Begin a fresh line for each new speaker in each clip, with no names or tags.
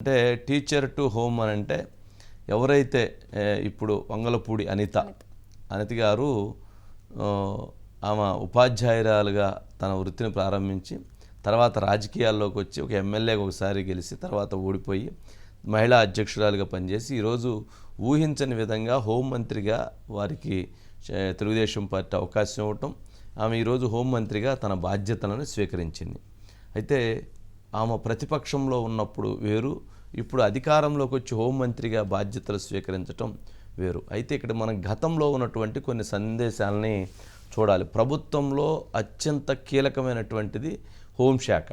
అంటే teacher to home అని అంటే ఎవరైతే ఇప్పుడు వంగలపూడి అనిత అనిత. గారు ఆమె ఉపాధ్యాయురాలుగా తన వృత్తిని ప్రారంభించి తర్వాత రాజకీయాల్లోకి వచ్చి ఒక ఎమ్మెల్యేగా ఒకసారి గెలిచి తర్వాత ఓడిపోయి మహిళా అధ్యక్షురాలుగా పనిచేసి ఈరోజు ఊహించని విధంగా హోంమంత్రిగా వారికి తెలుగుదేశం పార్టీ అవకాశం ఇవ్వటం ఆమె ఈరోజు హోంమంత్రిగా తన బాధ్యతలను స్వీకరించింది. అయితే ఆమె ప్రతిపక్షంలో ఉన్నప్పుడు వేరు ఇప్పుడు అధికారంలోకి వచ్చి హోంమంత్రిగా బాధ్యతలు స్వీకరించటం వేరు. అయితే ఇక్కడ మనం గతంలో ఉన్నటువంటి కొన్ని సందేశాలని చూడాలి. ప్రభుత్వంలో అత్యంత కీలకమైనటువంటిది హోంశాఖ.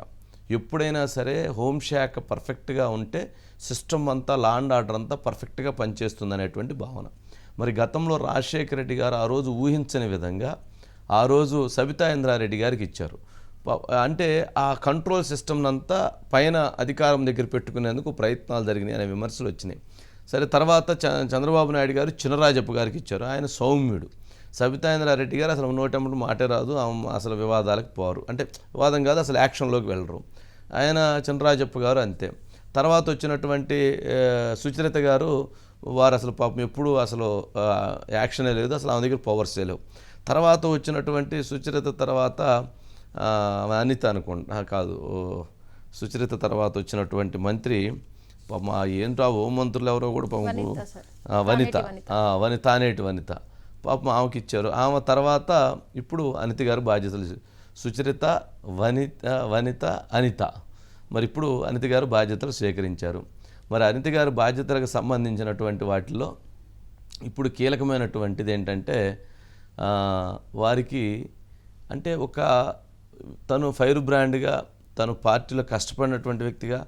ఎప్పుడైనా సరే హోంశాఖ పర్ఫెక్ట్గా ఉంటే సిస్టమ్ అంతా లా అండ్ ఆర్డర్ అంతా పర్ఫెక్ట్గా పనిచేస్తుంది అనేటువంటి భావన. మరి గతంలో రాజశేఖర రెడ్డి గారు ఆ రోజు ఊహించని విధంగా ఆ రోజు సబితా ఇంద్రారెడ్డి గారికి ఇచ్చారు. అంటే ఆ కంట్రోల్ సిస్టమ్ అంతా పైన అధికారం దగ్గర పెట్టుకునేందుకు ప్రయత్నాలు జరిగినాయి అనే విమర్శలు వచ్చినాయి. సరే తర్వాత చ- చంద్రబాబు నాయుడు గారు చినరాజప్ప గారికి ఇచ్చారు. ఆయన సౌమ్యుడు. సబితాయింద్రారెడ్డి గారు అసలు నోటెంబడి మాటే రాదు. ఆమె అసలు వివాదాలకు పోరు. అంటే వివాదం కాదు అసలు యాక్షన్లోకి వెళ్ళరు. ఆయన చినరాజప్ప గారు అంతే. తర్వాత వచ్చినటువంటి సుచరిత గారు వారు అసలు పాపం ఎప్పుడు అసలు యాక్షనే లేదు. అసలు ఆమె దగ్గర పవర్సే లేవు. తర్వాత వచ్చినటువంటి సుచరిత తర్వాత అనిత అనుకుంటా కాదు సుచరిత తర్వాత వచ్చినటువంటి మంత్రి పాపం ఆ ఏంటో మంత్రులు ఎవరో కూడా పాపం
వనిత
వనిత. అనేటి వనిత. పాపం ఆమెకి ఇచ్చారు. ఆమె తర్వాత ఇప్పుడు అనిత గారు బాధ్యతలు సుచరిత వనిత వనిత అనిత. మరి ఇప్పుడు అనిత గారు బాధ్యతలు స్వీకరించారు. మరి అనిత గారు బాధ్యతలకు సంబంధించినటువంటి వాటిల్లో ఇప్పుడు కీలకమైనటువంటిది ఏంటంటే వారికి అంటే ఒక తను ఫైర్ బ్రాండ్గా తను పార్టీలో కష్టపడినటువంటి వ్యక్తిగా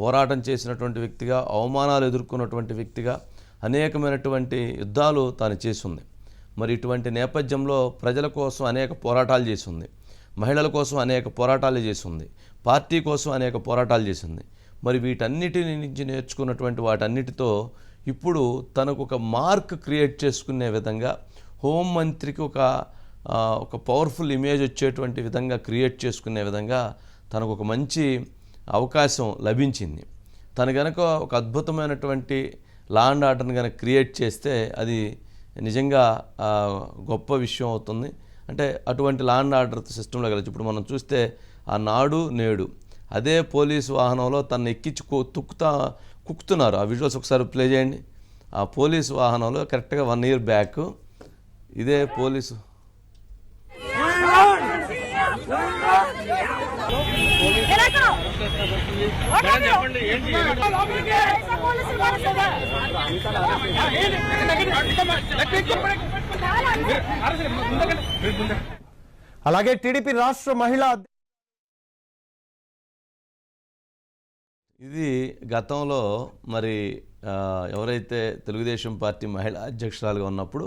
పోరాటం చేసినటువంటి వ్యక్తిగా అవమానాలు ఎదుర్కొన్నటువంటి వ్యక్తిగా అనేకమైనటువంటి యుద్ధాలు తాను చేసింది. మరి ఇటువంటి నేపథ్యంలో ప్రజల కోసం అనేక పోరాటాలు చేసింది. మహిళల కోసం అనేక పోరాటాలు చేసింది. పార్టీ కోసం అనేక పోరాటాలు చేసింది. మరి వీటన్నిటి నుంచి నేర్చుకున్నటువంటి వాటన్నిటితో ఇప్పుడు తనకు ఒక మార్క్ క్రియేట్ చేసుకునే విధంగా హోంమంత్రికి ఒక ఒక పవర్ఫుల్ ఇమేజ్ వచ్చేటువంటి విధంగా క్రియేట్ చేసుకునే విధంగా తనకు ఒక మంచి అవకాశం లభించింది. తను కనుక ఒక అద్భుతమైనటువంటి లా అండ్ ఆర్డర్ని కనుక క్రియేట్ చేస్తే అది నిజంగా గొప్ప విషయం అవుతుంది. అంటే అటువంటి లా అండ్ ఆర్డర్ సిస్టంలో కలిసి ఇప్పుడు మనం చూస్తే ఆ నాడు నేడు అదే పోలీసు వాహనంలో తను ఎక్కించి తుక్కుతా కుక్కుతున్నారు. ఆ విజువల్స్ ఒకసారి ప్లే చేయండి. ఆ పోలీసు వాహనంలో కరెక్ట్గా వన్ ఇయర్ బ్యాక్ ఇదే పోలీసు
అలాగే టీడీపీ రాష్ట్ర మహిళా
ఇది గతంలో మరి ఎవరైతే తెలుగుదేశం పార్టీ మహిళా అధ్యక్షురాలుగా ఉన్నప్పుడు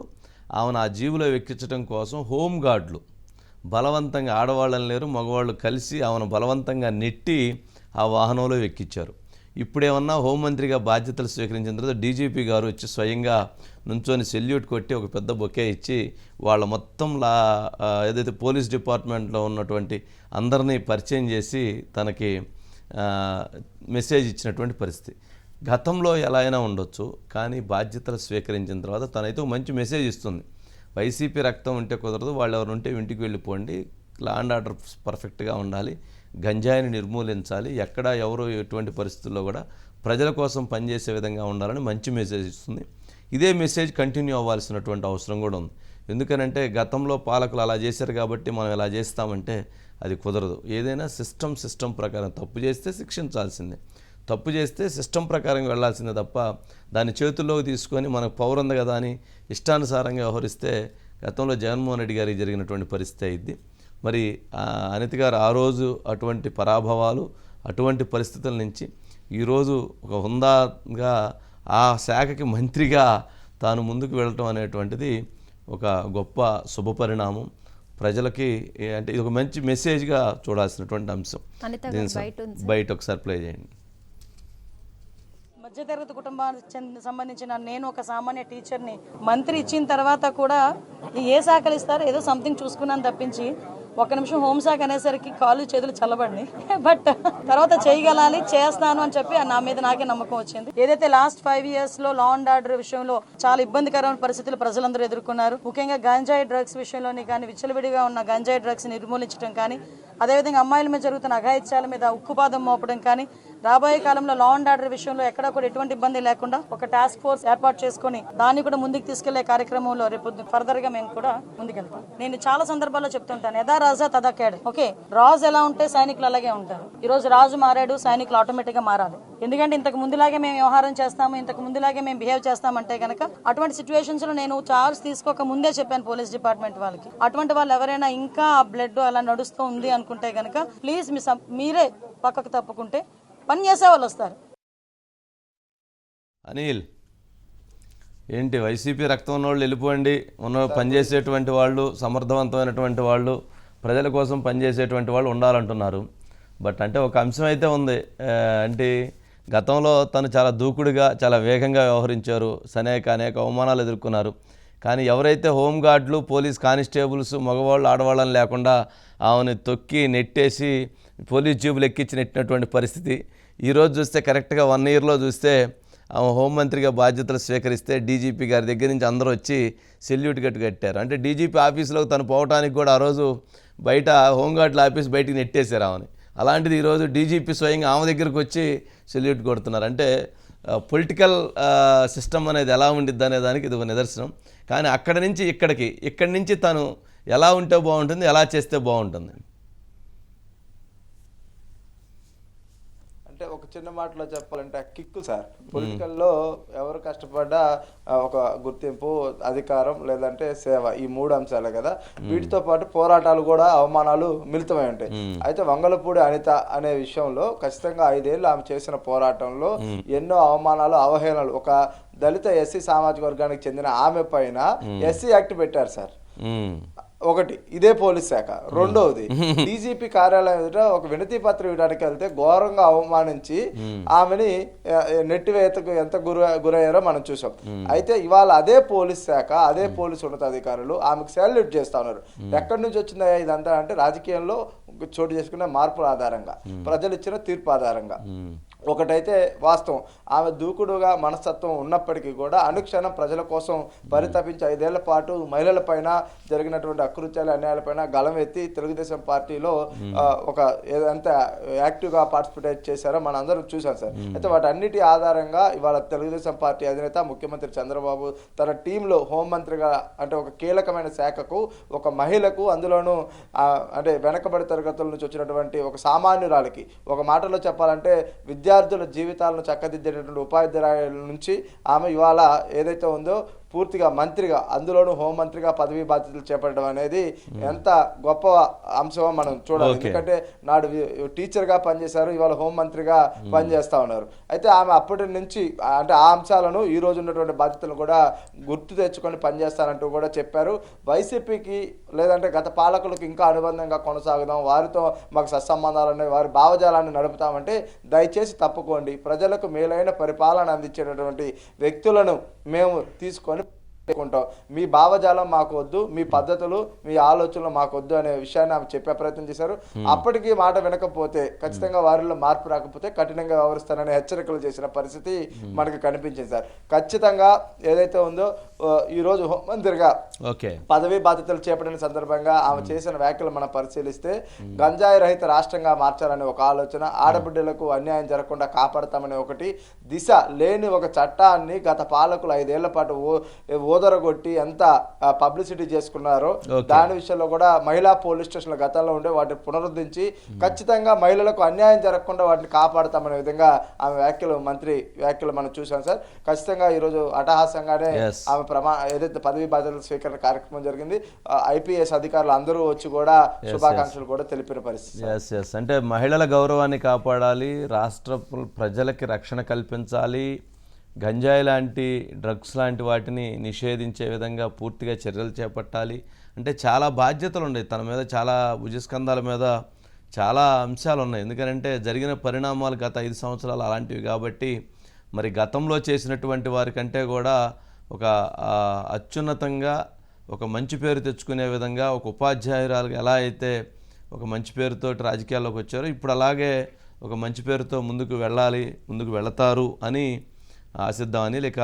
ఆమెను ఆ జీవులో వెక్కించడం కోసం హోంగార్డులు బలవంతంగా ఆడవాళ్ళని లేరు మగవాళ్ళు కలిసి ఆమెను బలవంతంగా నెట్టి ఆ వాహనంలో ఎక్కించారు ఇప్పుడేమన్నా హోంమంత్రిగా బాధ్యతలు స్వీకరించిన తర్వాత డీజీపీ గారు వచ్చి స్వయంగా నుంచొని సెల్యూట్ కొట్టి ఒక పెద్ద బొకే ఇచ్చి వాళ్ళ మొత్తం లా ఏదైతే పోలీస్ డిపార్ట్మెంట్లో ఉన్నటువంటి అందరినీ పరిచయం చేసి తనకి మెసేజ్ ఇచ్చినటువంటి పరిస్థితి. గతంలో ఎలా అయినా ఉండొచ్చు కానీ బాధ్యతలు స్వీకరించిన తర్వాత తనైతే మంచి మెసేజ్ ఇస్తుంది. వైసీపీ రక్తం ఉంటే కుదరదు వాళ్ళు ఎవరు ఉంటే ఇంటికి వెళ్ళిపోండి. లా అండ్ ఆర్డర్ పర్ఫెక్ట్గా ఉండాలి. గంజాయిని నిర్మూలించాలి. ఎక్కడ ఎవరు ఎటువంటి పరిస్థితుల్లో కూడా ప్రజల కోసం పనిచేసే విధంగా ఉండాలని మంచి మెసేజ్ ఇస్తుంది. ఇదే మెసేజ్ కంటిన్యూ అవ్వాల్సినటువంటి అవసరం కూడా ఉంది. ఎందుకనంటే గతంలో పాలకులు అలా చేశారు కాబట్టి మనం ఇలా చేస్తామంటే అది కుదరదు. ఏదైనా సిస్టమ్ సిస్టమ్ ప్రకారం తప్పు చేస్తే శిక్షించాల్సిందే. తప్పు చేస్తే సిస్టమ్ ప్రకారం వెళ్ళాల్సిందే తప్ప దాన్ని చేతుల్లోకి తీసుకొని మనకు పవర్ ఉంది కదా అని ఇష్టానుసారంగా వ్యవహరిస్తే గతంలో జగన్మోహన్ రెడ్డి గారికి జరిగినటువంటి పరిస్థితి అయింది మరి అనిత గారు ఆ రోజు అటువంటి పరాభవాలు అటువంటి పరిస్థితుల నుంచి ఈరోజు ఒక హుందాగా ఆ శాఖకి మంత్రిగా తాను ముందుకు వెళ్ళటం అనేటువంటిది ఒక గొప్ప శుభపరిణామం ప్రజలకి ఏ- అంటే ఇది ఒక మంచి మెసేజ్గా చూడాల్సినటువంటి అంశం. దీని
బయట
ఒకసారి ప్లే చేయండి.
మధ్యతరగతి కుటుంబానికి సంబంధించిన నేను ఒక సామాన్య టీచర్ని మంత్రి ఇచ్చిన తర్వాత కూడా ఏ శాఖలు ఇస్తారో ఏదో సంథింగ్ చూసుకున్నాను తప్పించి ఒక నిమిషం హోంశాఖ అనేసరికి కాలు చేతులు చల్లబడి బట్ తర్వాత చేయగలాలి చేస్తాను అని చెప్పి నా మీద నాకే నమ్మకం వచ్చింది. ఏదైతే లాస్ట్ ఫైవ్ ఇయర్స్లో లా అండ్ ఆర్డర్ విషయంలో చాలా ఇబ్బందికరమైన పరిస్థితులు ప్రజలందరూ ఎదుర్కొన్నారు ముఖ్యంగా గంజాయి డ్రగ్స్ విషయంలోని కానీ విచ్చలవిడిగా ఉన్న గంజాయి డ్రగ్స్ నిర్మూలించడం కానీ అదేవిధంగా అమ్మాయిల మీద జరుగుతున్న అఘాయిత్యాల మీద ఉక్కుపాదం మోపడం కానీ రాబోయే కాలంలో లా అండ్ ఆర్డర్ విషయంలో ఎక్కడ కూడా ఎటువంటి ఇబ్బంది లేకుండా ఒక టాస్క్ ఫోర్స్ ఏర్పాటు చేసుకొని దాన్ని కూడా ముందుకు తీసుకెళ్ళే కార్యక్రమంలో రేపు ఫర్దర్గా మేము కూడా ముందుకెళ్తాం. నేను చాలా సందర్భాల్లో చెప్తుంటాను యథా రాజా తదా కేడు. ఓకే రాజు ఎలా ఉంటే సైనికులు అలాగే ఉంటారు. ఈ రోజు రాజు మారాడు సైనికులు ఆటోమేటిక్గా మారాలి. ఎందుకంటే ఇంతకు ముందులాగే మేము వ్యవహారం చేస్తాము ఇంతకు ముందులాగే మేము బిహేవ్ చేస్తామంటే కనుక అటువంటి సిచ్యువేషన్స్లో నేను చార్జ్ తీసుకోక ముందే చెప్పాను పోలీస్ డిపార్ట్మెంట్ వాళ్ళకి. అటువంటి వాళ్ళు ఎవరైనా ఇంకా ఆ బ్లడ్ అలా నడుస్తూ ఉంది అనుకుంటే కనుక ప్లీజ్ మీ మీరే పక్కకు తప్పుకుంటే పని చేసే వాళ్ళు వస్తారు.
అనిల్ ఏంటి వైసీపీ రక్తం ఉన్నోళ్ళు వెళ్ళిపోండి. ఉన్న పనిచేసేటువంటి వాళ్ళు సమర్థవంతమైనటువంటి వాళ్ళు ప్రజల కోసం పనిచేసేటువంటి వాళ్ళు ఉండాలంటున్నారు. బట్ అంటే ఒక అంశం అయితే ఉంది. అంటే గతంలో తను చాలా దూకుడుగా చాలా వేగంగా వ్యవహరించారు. అనేక అనేక అవమానాలు ఎదుర్కొన్నారు. కానీ ఎవరైతే హోంగార్డులు పోలీస్ కానిస్టేబుల్స్ మగవాళ్ళు ఆడవాళ్ళని లేకుండా ఆమెను తొక్కి నెట్టేసి పోలీస్ జీబులు ఎక్కించి నెట్టినటువంటి పరిస్థితి ఈరోజు చూస్తే కరెక్ట్గా వన్ ఇయర్లో చూస్తే ఆమె హోంమంత్రిగా బాధ్యతలు స్వీకరిస్తే డీజీపీ గారి దగ్గర నుంచి అందరూ వచ్చి సెల్యూట్ గట్టు కట్టారు. అంటే డీజీపీ ఆఫీస్లోకి తను పోవటానికి కూడా ఆ రోజు బయట హోంగార్డుల ఆఫీస్ బయటికి నెట్టేశారు ఆమెని. అలాంటిది ఈరోజు డీజీపీ స్వయంగా ఆమె దగ్గరికి వచ్చి సెల్యూట్ కొడుతున్నారు. అంటే పొలిటికల్ సిస్టమ్ అనేది ఎలా ఉండిద్ది అనే దానికి ఇది ఒక నిదర్శనం. కానీ అక్కడి నుంచి ఇక్కడికి ఇక్కడి నుంచి తను ఎలా ఉంటే బాగుంటుంది ఎలా చేస్తే బాగుంటుంది
అంటే ఒక చిన్న మాటలో చెప్పాలంటే కిక్కు సార్. పొలిటికల్లో ఎవరు కష్టపడ్డా ఆ, ఒక గుర్తింపు అధికారం లేదంటే సేవ ఈ మూడు అంశాలే కదా. వీటితో పాటు పోరాటాలు కూడా అవమానాలు మిళితమై ఉంటాయి. అయితే వంగలపూడి అనిత అనే విషయంలో ఖచ్చితంగా ఐదేళ్ళు ఆమె చేసిన పోరాటంలో ఎన్నో అవమానాలు అవహేళనలు. ఒక దళిత ఎస్సీ సామాజిక వర్గానికి చెందిన ఆమె పైన ఎస్సీ యాక్ట్ పెట్టారు సార్. ఒకటి ఇదే పోలీస్ శాఖ. రెండవది డీజీపీ కార్యాలయం ఎదుట ఒక వినతి పత్రం ఇవ్వడానికి వెళ్తే ఘోరంగా అవమానించి ఆమెని నెట్టివేతకు ఎంత గుర గురయ్యారో మనం చూసాం. అయితే ఇవాళ అదే పోలీస్ శాఖ అదే పోలీస్ ఉన్నతాధికారులు ఆమెకు సాల్యూట్ చేస్తా ఉన్నారు. ఎక్కడి నుంచి వచ్చిందా ఇదంతా? అంటే రాజకీయంలో చోటు చేసుకున్న మార్పుల ఆధారంగా ప్రజలు ఇచ్చిన తీర్పు ఆధారంగా. ఒకటైతే వాస్తవం. ఆమె దూకుడుగా మనస్తత్వం ఉన్నప్పటికీ కూడా అనుక్షణం ప్రజల కోసం పరితపించి ఐదేళ్ళ పాటు మహిళల పైన జరిగినటువంటి అకృత్యాల అన్యాయాలపైన గళం ఎత్తి తెలుగుదేశం పార్టీలో ఒక ఏదంతా యాక్టివ్గా పార్టిసిపేట్ చేశారో మనం అందరం చూసాం సార్ అయితే వాటన్నిటి ఆధారంగా ఇవాళ తెలుగుదేశం పార్టీ అధినేత ముఖ్యమంత్రి చంద్రబాబు తన టీంలో హోంమంత్రిగా అంటే ఒక కీలకమైన శాఖకు ఒక మహిళకు అందులోనూ అంటే వెనకబడి తరగతుల నుంచి వచ్చినటువంటి ఒక సామాన్యురాలికి ఒక మాటలో చెప్పాలంటే విద్యార్థుల జీవితాలను చక్కదిద్దేటటువంటి ఉపాధ్యాయుల నుంచి ఆమె ఇవాళ ఏదైతే ఉందో పూర్తిగా మంత్రిగా అందులోనూ హోంమంత్రిగా పదవీ బాధ్యతలు చేపట్టడం అనేది ఎంత గొప్ప అంశమో మనం చూడాలి. ఎందుకంటే నాడు టీచర్గా పనిచేశారు ఇవాళ హోంమంత్రిగా పనిచేస్తా ఉన్నారు. అయితే ఆమె అప్పటి నుంచి అంటే ఆ అంశాలను ఈ రోజు ఉన్నటువంటి బాధ్యతలను కూడా గుర్తు తెచ్చుకొని పనిచేస్తానంటూ కూడా చెప్పారు. వైసీపీకి లేదంటే గత పాలకులకు ఇంకా అనుబంధంగా కొనసాగుదాం వారితో మాకు సత్సంబంధాలు ఉన్నాయి వారి భావజాలాన్ని నడుపుతామంటే దయచేసి తప్పుకోండి. ప్రజలకు మేలైన పరిపాలన అందించేటటువంటి వ్యక్తులను మేము తీసుకొని ఉంటాం మీ భావజాలం మాకు వద్దు మీ పద్ధతులు మీ ఆలోచనలు మాకు వద్దు అనే విషయాన్ని ఆమె చెప్పే ప్రయత్నం చేశారు. అప్పటికి మాట వినకపోతే ఖచ్చితంగా వారిలో మార్పు రాకపోతే కఠినంగా వ్యవహరిస్తానని హెచ్చరికలు చేసిన పరిస్థితి మనకు కనిపించింది సార్. ఖచ్చితంగా ఏదైతే ఉందో ఈ రోజు హోంమంత్రిగా
ఓకే.
పదవీ బాధ్యతలు చేపట్టిన సందర్భంగా ఆమె చేసిన వ్యాఖ్యలు మనం పరిశీలిస్తే గంజాయి రహిత రాష్ట్రంగా మార్చాలనే ఒక ఆలోచన ఆడబిడ్డలకు అన్యాయం జరగకుండా కాపాడతామనే ఒకటి దిశ లేని ఒక చట్టాన్ని గత పాలకులు ఐదేళ్ళ పాటు ఓ- ఓదరగొట్టి ఎంత పబ్లిసిటీ చేసుకున్నారో. దాని విషయంలో కూడా మహిళా పోలీస్ స్టేషన్ల గతంలో ఉండే వాటిని పునరుద్ధరించి ఖచ్చితంగా మహిళలకు అన్యాయం జరగకుండా వాటిని కాపాడతామనే విధంగా ఆమె వ్యాఖ్యలు మంత్రి వ్యాఖ్యలు మనం చూసాం సార్. ఖచ్చితంగా ఈరోజు అటహాసంగానే. ఆమె ప్రమా ఏదైతే పదవి బాధ్యతల స్వీకరణ కార్యక్రమం జరిగింది ఐపీఎస్ అధికారులు అందరూ వచ్చి కూడా శుభాకాంక్షలు కూడా తెలిపిన పరిస్థితి
ఎస్ ఎస్ అంటే మహిళల గౌరవాన్ని కాపాడాలి రాష్ట్ర ప్ర- ప్రజలకి రక్షణ కల్పించాలి గంజాయి లాంటి డ్రగ్స్ లాంటి వాటిని నిషేధించే విధంగా పూర్తిగా చర్యలు చేపట్టాలి. అంటే చాలా బాధ్యతలు ఉన్నాయి. తన మీద చాలా భుజస్కంధాల మీద చాలా అంశాలు ఉన్నాయి. ఎందుకంటే జరిగిన పరిణామాలు గత ఐదు సంవత్సరాలు అలాంటివి కాబట్టి మరి గతంలో చేసినటువంటి వారికంటే కూడా ఒక అత్యున్నతంగా ఒక మంచి పేరు తెచ్చుకునే విధంగా ఒక ఉపాధ్యాయురాలుగా ఎలా అయితే ఒక మంచి పేరుతో రాజకీయాల్లోకి వచ్చారో ఇప్పుడు అలాగే ఒక మంచి పేరుతో ముందుకు వెళ్ళాలి ముందుకు వెళతారు అని ఆశిద్దామని లేక